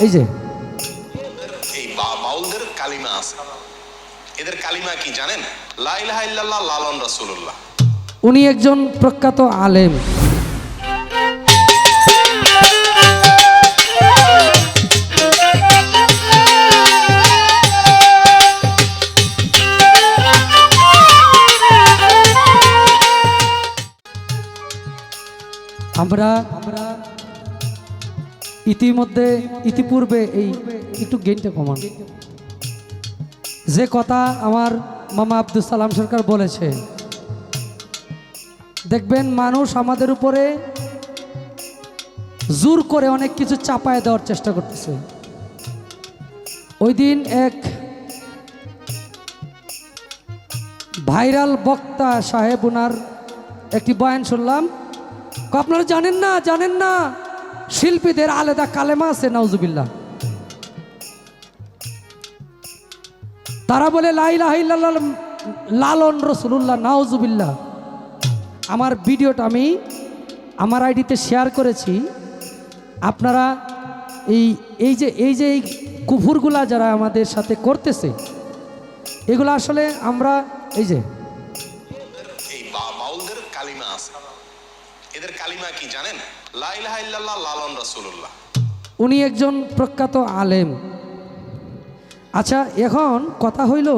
এই যে। এই বা- বাউলদের কালিমা আছে। এদের কালিমা কি জানেন? লাইলাহা ইল্লাল্লাহ লালন রাসূলুল্লাহ। উনি একজন প্রখ্যাত আলেম। আমরা ইতিমধ্যে, ইতিপূর্বে এই একটু গেইনটা কমান। যে কথা আমার মামা আব্দুল সালাম সরকার বলেছে, দেখবেন মানুষ আমাদের উপরে জোর করে অনেক কিছু চাপায় দেওয়ার চেষ্টা করতেছে। ওই দিন এক ভাইরাল বক্তা সাহেব ওনার একটি বয়ান শুনলাম। আপনারা জানেন না জানেন না। শিল্পীদের আলাদা কালেমা আছে, নাউজুবিল্লাহ। তারা বলে লালন রসুল্লাহ নাউজুবিল্লাহ। আমার ভিডিওটা আমি আমার আইডিতে শেয়ার করেছি। আপনারা এই এই যে এই যে এই কুফুরগুলা যারা আমাদের সাথে করতেছে, এগুলো আসলে আমরা, এই যে এদের কালিমা কি জানেন? লালন রাসূলুল্লাহ। উনি একজন প্রখ্যাত আলেম। আচ্ছা এখন কথা হইল,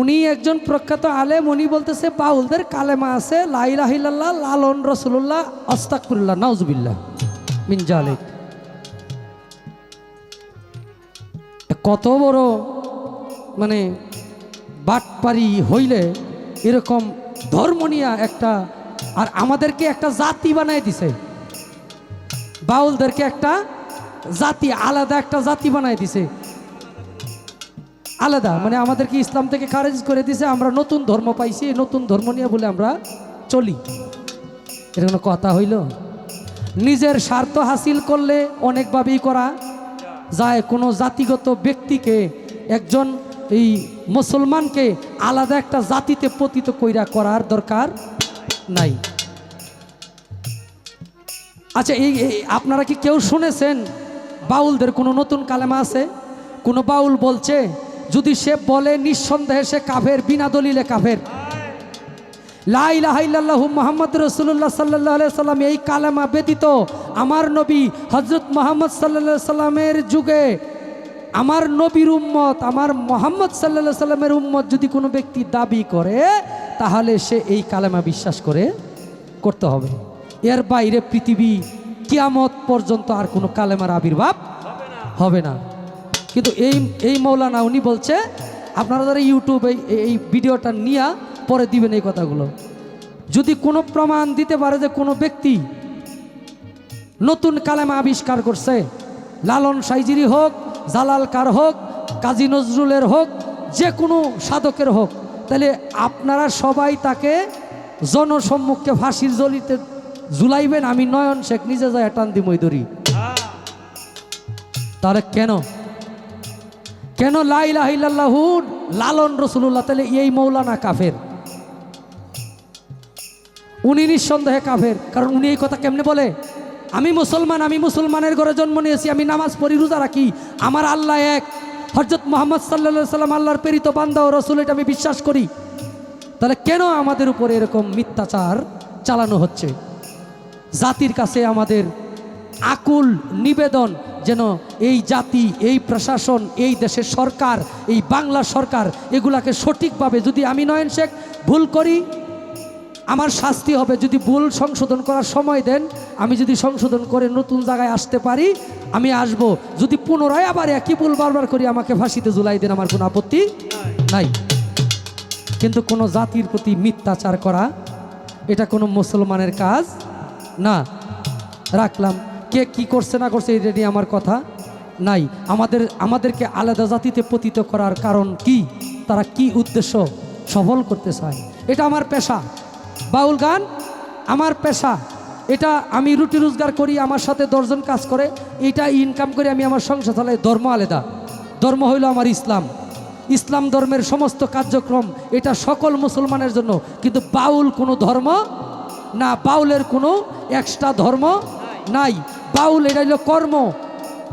উনি একজন প্রখ্যাত আলেম, উনি বলতেছে, বাউলদের কালেমা আছে লাইলাহিল্লাহ লালন রসুল্লাহ অস্তাকুল্লাহ নাউজুবিল্লাহ, মিন জালিক। কত বড় মানে বাটপারি হইলে এরকম ধর্ম নিয়ে একটা, আর আমাদেরকে একটা জাতি বানাই দিছে। বাউলদেরকে একটা জাতি, আলাদা একটা জাতি বানাই দিছে। আলাদা মানে আমাদেরকে ইসলাম থেকে খারেজ করে দিছে, আমরা নতুন ধর্ম পাইছি, নতুন ধর্ম নিয়ে বলে আমরা চলি। এটা কোনো কথা হইল? নিজের স্বার্থ হাসিল করলে অনেকভাবেই করা যায়। কোনো জাতিগত ব্যক্তিকে একজন এই মুসলমানকে আলাদা একটা জাতিতে পতিত কইরা করার দরকার নাই। আচ্ছা এই আপনারা কি কেউ শুনেছেন বাউলদের কোনো নতুন কালেমা আছে? কোনো বাউল বলছে, যদি সে বলে নিঃসন্দেহে সে কাফের, বিনা দলিলে কাফের। লাইলাহাইল্লাহু মোহাম্মদ রসুল্লাহ সাল্লাহ সাল্লাম এই কালেমা ব্যতীত আমার নবী হজরত মোহাম্মদ সাল্লাহ সাল্লামের যুগে আমার নবীর উম্মত, আমার মোহাম্মদ সাল্লাহ সাল্লামের উম্মত যদি কোনো ব্যক্তি দাবি করে, তাহলে সে এই কালেমা বিশ্বাস করে করতে হবে। এর বাইরে পৃথিবী কিয়ামত পর্যন্ত আর কোনো কালেমার আবির্ভাব হবে না। কিন্তু এই এই মৌলানা উনি বলছে, আপনারা যারা ইউটিউবে এই ভিডিওটা নিয়ে পরে দিবেন এই কথাগুলো। যদি কোনো প্রমাণ দিতে পারে যে কোনো ব্যক্তি নতুন কালেমা আবিষ্কার করছে, লালন সাইজিরি হোক জালাল কার হোক, কাজী নজরুলের হোক, যে কোনো সাধকের হোক, তাহলে আপনারা সবাই তাকে জনসম্মুখে ফাঁসির জলিতে জুলাইবেন আমি নয়ন শেখ নিজে যায় টান দি মইদরি তাহলে কেন? কেন লাইলাহিল্লাহু লালন রসুল্লাহ তাহলে এই মৌলানা কাফের। উনি নিঃসন্দেহে কাফের, কারণ উনি এই কথা কেমনে বলে? আমি মুসলমান, আমি মুসলমানের ঘরে জন্ম নিয়েছি, আমি নামাজ পড়ি, রোজা রাখি। আমার আল্লাহ এক। হজরত মোহাম্মদ সাল্লা সাল্লাম আল্লাহর প্রেরিত বান্দা ও রসুল, এটা আমি বিশ্বাস করি। তাহলে কেন আমাদের উপরে এরকম মিথ্যাচার চালানো হচ্ছে? জাতির কাছে আমাদের আকুল নিবেদন যেন এই জাতি, এই প্রশাসন, এই দেশের সরকার, এই বাংলা সরকার এগুলাকে সঠিকভাবে যদি আমি নয়ন শেখ ভুল করি আমার শাস্তি হবে যদি ভুল সংশোধন করার সময় দেন, আমি যদি সংশোধন করে নতুন জায়গায় আসতে পারি, আমি আসব। যদি পুনরায় আবার একই ভুল বারবার করি, আমাকে ফাঁসিতে জুলাই দেন, আমার কোনো আপত্তি নাই। কিন্তু কোনো জাতির প্রতি মিথ্যাচার করা, এটা কোনো মুসলমানের কাজ না। রাখলাম। কে কি করছে না করছে, এটা নিয়ে আমার কথা নাই। আমাদের, আমাদেরকে আলাদা জাতিতে পতিত করার কারণ কি? তারা কি উদ্দেশ্য সফল করতে চায়? এটা আমার পেশা। বাউল গান, আমার পেশা। এটা আমি রুটি রোজগার করি, আমার সাথে দশজন কাজ করে। এটা ইনকাম করে আমি আমার সংসার চালাই, ধর্ম আলাদা। ধর্ম হইল আমার ইসলাম। ইসলাম ধর্মের সমস্ত কার্যক্রম, এটা সকল মুসলমানের জন্য। কিন্তু বাউল কোনো ধর্ম না, বাউলের কোনো এক্সট্রা ধর্ম নাই। বাউল, এটা হলো কর্ম।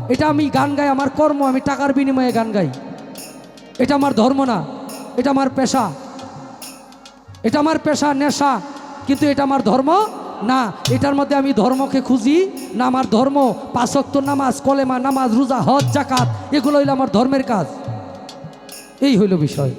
এটা আমি গান গাই, আমার কর্ম, আমি টাকার বিনিময়ে গান গাই। এটা আমার ধর্ম না, এটা আমার পেশা। এটা আমার পেশা, নেশা, কিন্তু এটা আমার ধর্ম না। এটার মধ্যে আমি ধর্মকে খুঁজি না, আমার ধর্ম পাশক্ত নামাজ, কলেমা, নামাজ, রোজা, হজ জাকাত এগুলো হইল আমার ধর্মের কাজ। এই হইল বিষয়।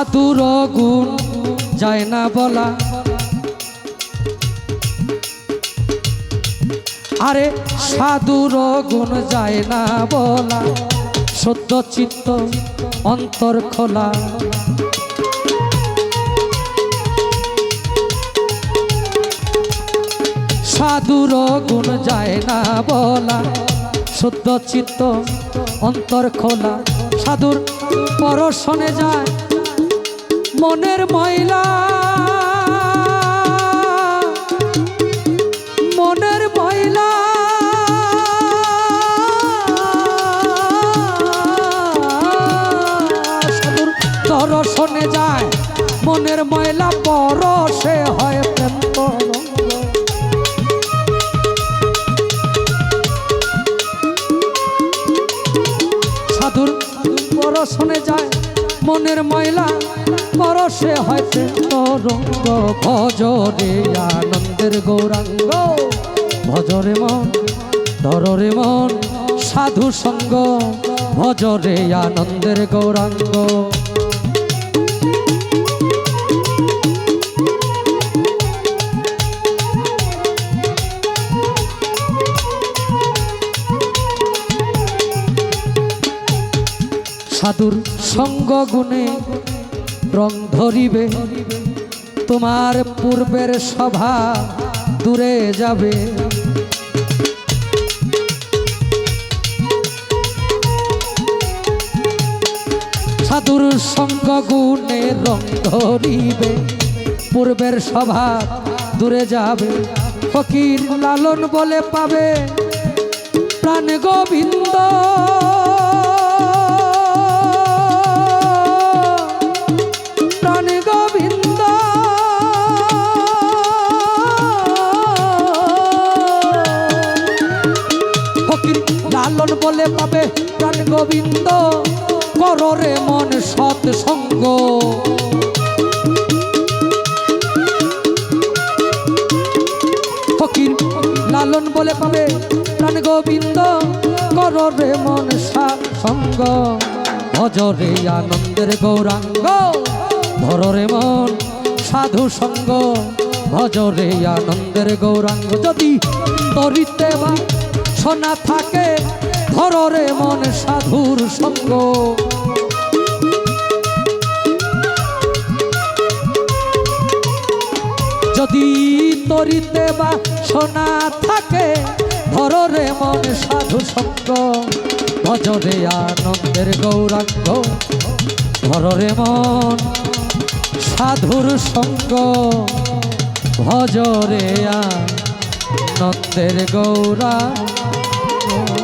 সাধুর গুণ যায় না বলা। আরে সাধুর গুণ যায় না বলা। সত্য চিত্ত অন্তর খোলা। সাধুর গুণ যায় না বলা। শুদ্ধ চিত্ত অন্তর খোলা। সাধুর পরশনে যায়। মনের ময়লা। মনের ময়লা। সাধুর দর্শনে যায়। মনের ময়লা পরশে হয় প্রেম সাধুর পরশনে যায়। মনের ময়লা পরশে হয়েছে তরঙ্গ ভজরে আনন্দের গৌরাঙ্গ। ভজরে মন ধরে মন, সাধু সঙ্গ ভজরে আনন্দের গৌরাঙ্গ। সাধুর সঙ্গ গুণে রং ধরিবে। তোমার পূর্বের সভা দূরে যাবে। সাধুর সঙ্গ গুণে রং ধরিবে। পূর্বের সভা দূরে যাবে। ফকির লালন বলে পাবে। প্রাণ গোবিন্দ বলে পাবে প্রাণ গোবিন্দ। কররে মন সৎ সঙ্গ ফকির লালন বলে পাবে প্রাণ গোবিন্দ। কররে মন সৎ সঙ্গ ভজরে আনন্দের গৌরাঙ্গ। ধররে মন সাধু সঙ্গ। ভজরে আনন্দের গৌরাঙ্গ। যদি তরিতে বা সোনা থাকে ধররে মন সাধুর সঙ্গ। যদি তরিতে বা সোনা থাকে, ধররে মন সাধু সঙ্গ। ভজরে আনন্দের গৌরাঙ্গ, ধররে মন সাধুর সঙ্গ। ভজরে আনন্দের গৌরাঙ্গ।